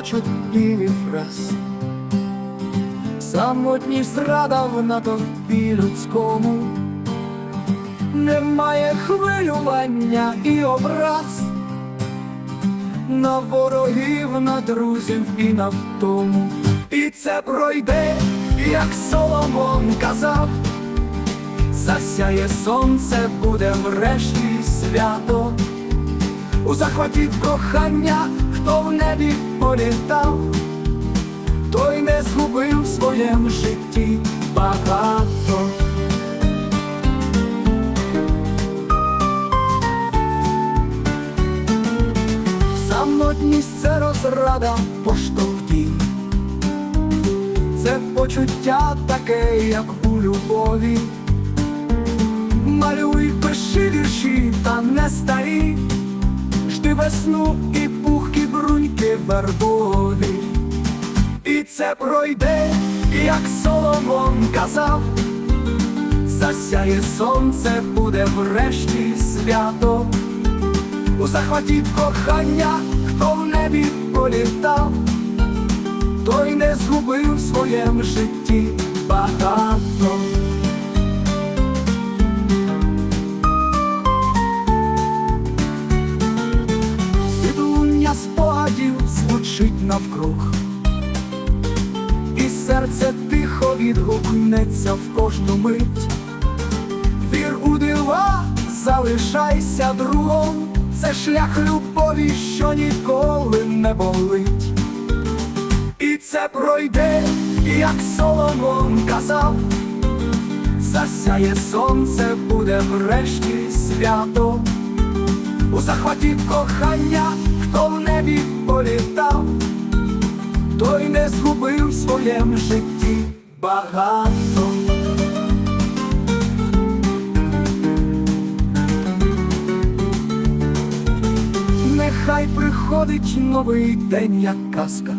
шепочуть піві фраз. Самотність зрада в натовпі людському, немає хвилювання і образ, на ворогів, на друзів і на втому. І це пройде, як Соломон казав, засяє сонце, буде врешті свято. У захваті кохання, хто в небі політав, той не згубив в своєму житті багато. Самотність це розрада поштовхів, це почуття таке, як у любові. Малюй, пиши вірші, та не старі, жди весну і бруньки вербові. І це пройде, як Соломон казав, засяє сонце, буде врешті свято. У захваті кохання, хто в небі політав, той не згубив в своєму житті багато. Звучить і серце тихо відгукнеться в кожну мить. Вір у дива, залишайся другом, це шлях любові, що ніколи не болить. І це пройде, як Соломон казав, засяє сонце, буде врешті свято. У захваті кохання, хто в небі політав, той не згубив в своєму житті багато. Нехай приходить новий день, як казка,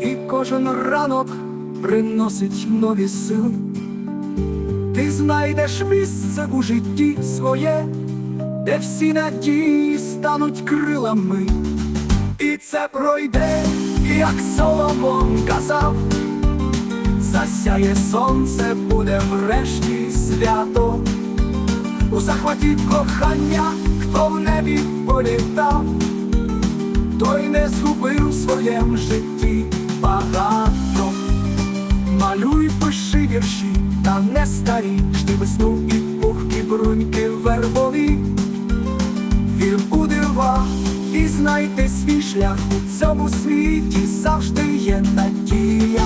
і кожен ранок приносить нові сили. Ти знайдеш місце у житті своє, де всі надії стануть крилами, і це пройде, як Соломон казав, засяє сонце, буде врешті свято. У захваті кохання, хто в небі політав, той не згубив в своєму житті багато. Малюй, пиши вірші, та не старі, жди весну у цьому світі завжди є надія.